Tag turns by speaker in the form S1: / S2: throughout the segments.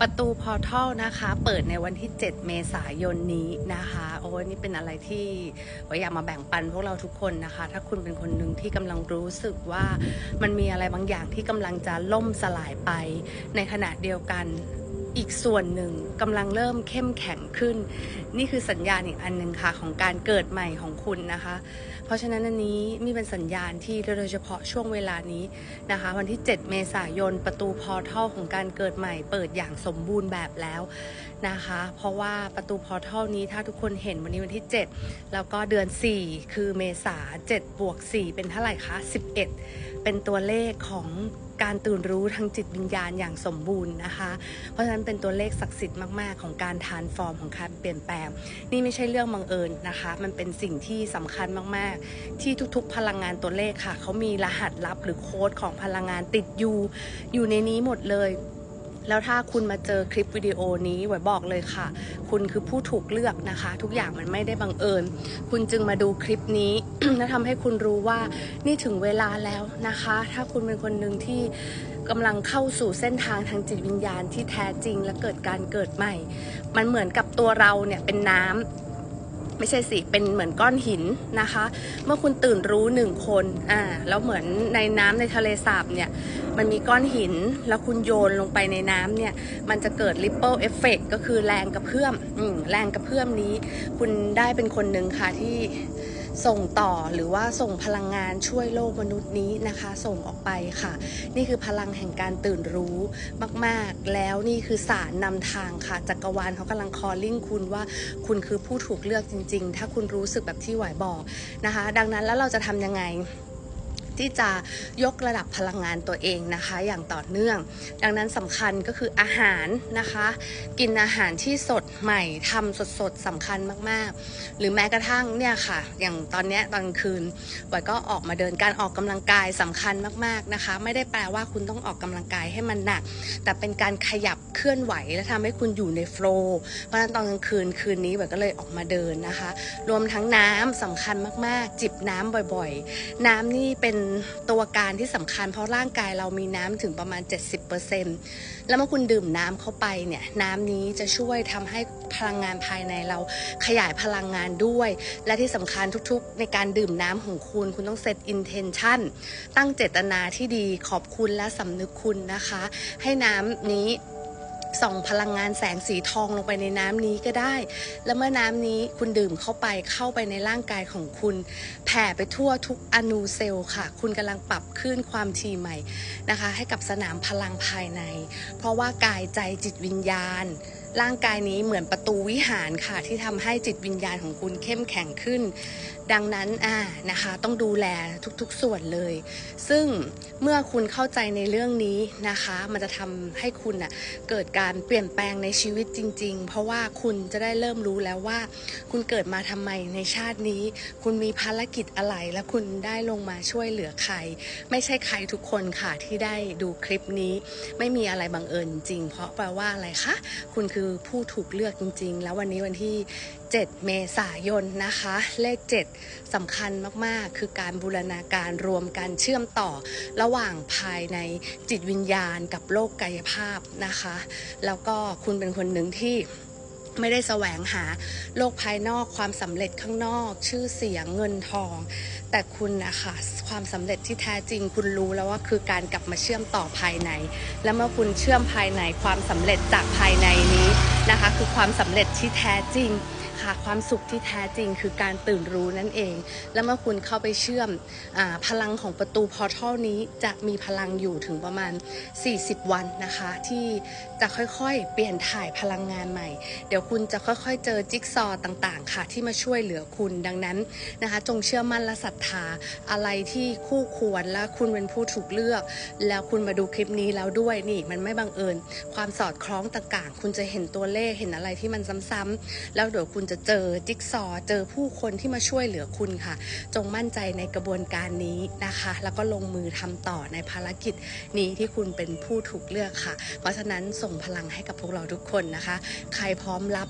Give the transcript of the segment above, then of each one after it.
S1: ประตูพอทัลนะคะ เปิดในวันที่ 7 เมษายนนี้นะคะ โอ้นี่เป็นอะไรที่ว่าอยากมาแบ่งปันพวกเราทุกคนนะคะ ถ้าคุณเป็นคนหนึ่งที่กำลังรู้สึกว่ามันมีอะไรบางอย่างที่กำลังจะล่มสลายไปในขณะเดียวกัน อีกส่วนหนึ่งกำลังเริ่มเข้มแข็งขึ้น นี่คือสัญญาณอีกอันหนึ่งค่ะของการเกิดใหม่ของคุณนะคะ เพราะฉะนั้นอันนี้มีเป็นสัญญาณที่โดยเฉพาะช่วงเวลานี้นะคะ วันที่ 7 เมษายนประตูพอทัลของการเกิดใหม่ เปิดอย่างสมบูรณ์แบบแล้วนะคะ เพราะว่าประตูพอทัลนี้ถ้าทุกคนเห็นวันนี้วันที่ 7 แล้วก็เดือน 4 คือเมษา7บวก4เป็นเท่าไหร่คะ11 เป็นตัวเลขของ การตื่นรู้ทางจิตวิญญาณอย่างสมบูรณ์นะคะ เพราะฉะนั้นเป็นตัวเลขศักดิ์สิทธิ์มาก ๆ ของการทานฟอร์มของการเปลี่ยนแปลง นี่ไม่ใช่เรื่องบังเอิญนะคะ มันเป็นสิ่งที่สำคัญมาก ๆ ที่ทุก ๆ พลังงานตัวเลขค่ะเขามีรหัสลับหรือโค้ดของพลังงานติดอยู่อยู่ในนี้หมดเลย แล้วถ้าคุณมาเจอคลิปวิดีโอนี้ไว้บอกเลยค่ะ คุณคือผู้ถูกเลือกนะคะ ทุกอย่างมันไม่ได้บังเอิญ คุณจึงมาดูคลิปนี้ และทำให้คุณรู้ว่านี่ถึงเวลาแล้วนะคะ ถ้าคุณเป็นคนหนึ่งที่กำลังเข้าสู่เส้นทางทางจิตวิญญาณที่แท้จริงและเกิดการเกิดใหม่ มันเหมือนกับตัวเราเนี่ยเป็นน้ำ ไม่ใช่สิ เป็นเหมือนก้อนหินนะคะ เมื่อคุณตื่นรู้หนึ่งคน อ่า แล้วเหมือนในน้ำในทะเลสาบเนี่ย มันมีก้อนหิน แล้วคุณโยนลงไปในน้ำเนี่ย มันจะเกิด ripple effect ก็คือแรงกระเพื่อม อืม แรงกระเพื่อมนี้ คุณได้เป็นคนหนึ่งค่ะที่ ส่งต่อหรือว่าส่งพลังงานช่วยโลกมนุษย์นี้นะคะ ส่งออกไปค่ะ นี่คือพลังแห่งการตื่นรู้มาก ๆ แล้วนี่คือสารนำทางค่ะจักรวาลเขากำลังคอลลิ่งคุณว่าคุณคือผู้ถูกเลือกจริง ๆ ถ้าคุณรู้สึกแบบที่หวายบอกนะคะ ดังนั้นแล้วเราจะทำยังไง ที่จะยกระดับพลังงานตัวเองนะคะ อย่างต่อเนื่อง ดังนั้นสำคัญก็คืออาหารนะคะ กินอาหารที่สดใหม่ทำสดๆสำคัญมากๆ หรือแม้กระทั่งเนี่ยค่ะ อย่างตอนนี้ตอนคืนไว้ก็ออกมาเดินการออกกำลังกายสำคัญมากๆนะคะ ไม่ได้แปลว่าคุณต้องออกกำลังกายให้มันหนัก แต่เป็นการขยับเคลื่อนไหวและทำให้คุณอยู่ในโฟล์เพราะฉะนั้นตอนกลางคืนคืนนี้ไว้ก็เลยออกมาเดินนะคะ รวมทั้งน้ำสำคัญมากๆ จิบน้ำบ่อยๆ น้ำนี่เป็นตัวการที่สำคัญ เพราะร่างกายเรามีน้ำถึงประมาณ 70%แล้วเมื่อคุณดื่มน้ำเข้าไปเนี่ยน้ำนี้จะช่วยทำให้พลังงานภายในเราขยายพลังงานด้วย และที่สำคัญทุกๆ ในการดื่มน้ำของคุณ คุณต้องเซต intention ตั้งเจตนาที่ดีขอบคุณและสำนึกคุณนะคะ ให้น้ำนี้ ส่องพลังงานแสงสีทองลงไปในน้ำนี้ก็ได้ แล้วเมื่อน้ำนี้คุณดื่มเข้าไปเข้าไปในร่างกายของคุณ แผ่ไปทั่วทุกอนูเซลล์ค่ะ คุณกำลังปรับคลื่นความถี่ใหม่นะคะ ให้กับสนามพลังภายใน เพราะว่ากายใจจิตวิญญาณร่างกายนี้เหมือนประตูวิหารค่ะ ที่ทำให้จิตวิญญาณของคุณเข้มแข็งขึ้น ดังนั้นอ่านะคะต้องดูแลทุกๆส่วนเลย ซึ่งเมื่อคุณเข้าใจในเรื่องนี้นะคะ มันจะทำให้คุณอะเกิดการเปลี่ยนแปลงในชีวิตจริง ๆ เพราะว่าคุณจะได้เริ่มรู้แล้วว่า คุณเกิดมาทำไมในชาตินี้ คุณมีภารกิจอะไร และคุณได้ลงมาช่วยเหลือใคร ไม่ใช่ใครทุกคนค่ะที่ได้ดูคลิปนี้ ไม่มีอะไรบังเอิญจริง เพราะแปลว่าอะไรคะคุณคือผู้ถูกเลือกจริง ๆ แล้ววันนี้วันที่7 เมษายนนะคะ เลข 7สำคัญมากๆ คือการบูรณาการรวมกันเชื่อมต่อระหว่างภายในจิตวิญญาณกับโลกกายภาพนะคะ แล้วก็คุณเป็นคนหนึ่งที่ไม่ได้แสวงหาโลกภายนอกความสำเร็จข้างนอก ชื่อเสียงเงินทอง แต่คุณนะคะความสำเร็จที่แท้จริง คุณรู้แล้วว่าคือการกลับมาเชื่อมต่อภายใน และเมื่อคุณเชื่อมภายในความสำเร็จจากภายในนี้นะคะ คือความสำเร็จที่แท้จริง ค่ะ ความสุขที่แท้จริงคือการตื่นรู้นั่นเอง แล้วเมื่อคุณเข้าไปเชื่อมอพลังของประตูพอทัลนี้จะมีพลังอยู่ถึงประมาณ 40 วันนะคะ ที่จะค่อยๆ เปลี่ยนถ่ายพลังงานใหม่ เดี๋ยวคุณจะค่อยๆ เจอจิ๊กซอต่างๆ ค่ะ ที่มาช่วยเหลือคุณดังนั้นนะคะ จงเชื่อมั่นและศรัทธาอะไรที่คู่ควรและคุณเป็นผู้ถูกเลือก แล้วคุณมาดูคลิปนี้แล้วด้วยนี่มันไม่บังเอิญ ความสอดคล้องต่างๆ คุณจะเห็นตัวเลขเห็นอะไรที่มันซ้ำๆแล้วเดี๋ยวคุณจะเจอจิ๊กซอว์เจอผู้คนที่มาช่วยเหลือคุณค่ะ จงมั่นใจในกระบวนการนี้นะคะ แล้วก็ลงมือทำต่อในภารกิจนี้ที่คุณเป็นผู้ถูกเลือกค่ะ เพราะฉะนั้นส่งพลังให้กับพวกเราทุกคนนะคะ ใครพร้อมรับ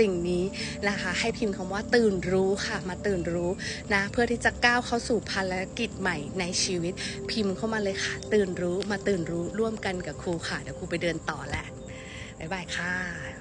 S1: สิ่งนี้นะคะ ให้พิมพ์คำว่าตื่นรู้ค่ะ มาตื่นรู้นะเพื่อที่จะก้าวเข้าสู่ภารกิจใหม่ในชีวิต พิมพ์เข้ามาเลยค่ะ ตื่นรู้มาตื่นรู้ร่วมกันกับครูค่ะเดี๋ยวครูไปเดินต่อแหล้วบ๊ายบายค่ะ